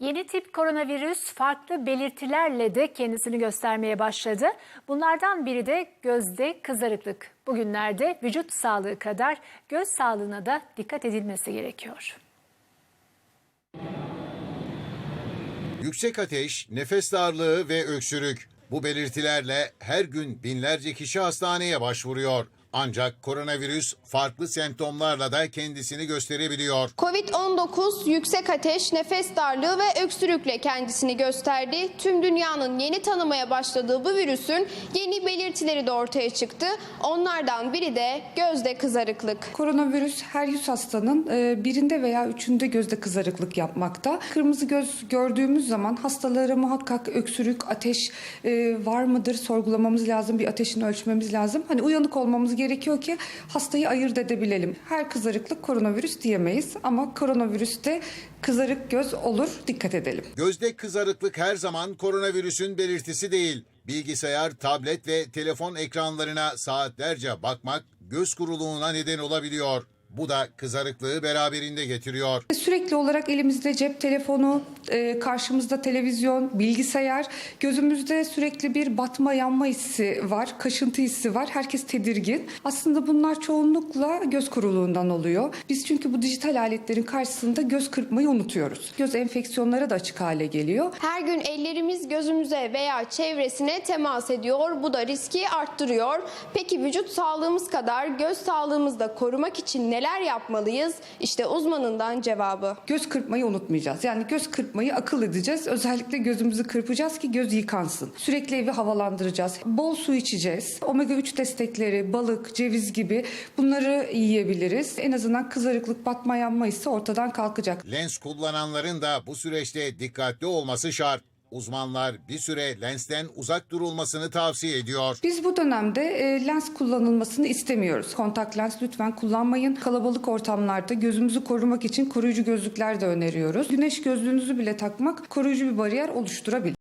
Yeni tip koronavirüs farklı belirtilerle de kendisini göstermeye başladı. Bunlardan biri de gözde kızarıklık. Bugünlerde vücut sağlığı kadar göz sağlığına da dikkat edilmesi gerekiyor. Yüksek ateş, nefes darlığı ve öksürük. Bu belirtilerle her gün binlerce kişi hastaneye başvuruyor. Ancak koronavirüs farklı semptomlarla da kendisini gösterebiliyor. Covid-19 yüksek ateş, nefes darlığı ve öksürükle kendisini gösterdi. Tüm dünyanın yeni tanımaya başladığı bu virüsün yeni belirtileri de ortaya çıktı. Onlardan biri de gözde kızarıklık. Koronavirüs her yüz hastanın e, birinde veya üçünde gözde kızarıklık yapmakta. Kırmızı göz gördüğümüz zaman hastalara muhakkak öksürük, ateş e, var mıdır sorgulamamız lazım. Bir ateşini ölçmemiz lazım. Hani uyanık olmamız gerekiyor ki hastayı ayırt edebilelim. Her kızarıklık koronavirüs diyemeyiz ama koronavirüste kızarık göz olur. Dikkat edelim. Gözde kızarıklık her zaman koronavirüsün belirtisi değil. Bilgisayar, tablet ve telefon ekranlarına saatlerce bakmak göz kuruluğuna neden olabiliyor. Bu da kızarıklığı beraberinde getiriyor. Sürekli olarak elimizde cep telefonu, e, karşımızda televizyon, bilgisayar, gözümüzde sürekli bir batma yanma hissi var, kaşıntı hissi var. Herkes tedirgin. Aslında bunlar çoğunlukla göz kuruluğundan oluyor. Biz çünkü bu dijital aletlerin karşısında göz kırpmayı unutuyoruz. Göz enfeksiyonlara da açık hale geliyor. Her gün ellerimiz gözümüze veya çevresine temas ediyor. Bu da riski arttırıyor. Peki vücut sağlığımız kadar göz sağlığımızı da korumak için neler yapmalıyız? İşte uzmanından cevabı. Göz kırpmayı unutmayacağız. Yani göz kırpmayı akıl edeceğiz. Özellikle gözümüzü kırpacağız ki göz yıkansın. Sürekli evi havalandıracağız. Bol su içeceğiz. Omega 3 destekleri, balık, ceviz gibi bunları yiyebiliriz. En azından kızarıklık, batma yanma hissi ortadan kalkacak. Lens kullananların da bu süreçte dikkatli olması şart. Uzmanlar bir süre lensten uzak durulmasını tavsiye ediyor. Biz bu dönemde e, lens kullanılmasını istemiyoruz. Kontak lens lütfen kullanmayın. Kalabalık ortamlarda gözümüzü korumak için koruyucu gözlükler de öneriyoruz. Güneş gözlüğünüzü bile takmak koruyucu bir bariyer oluşturabilir.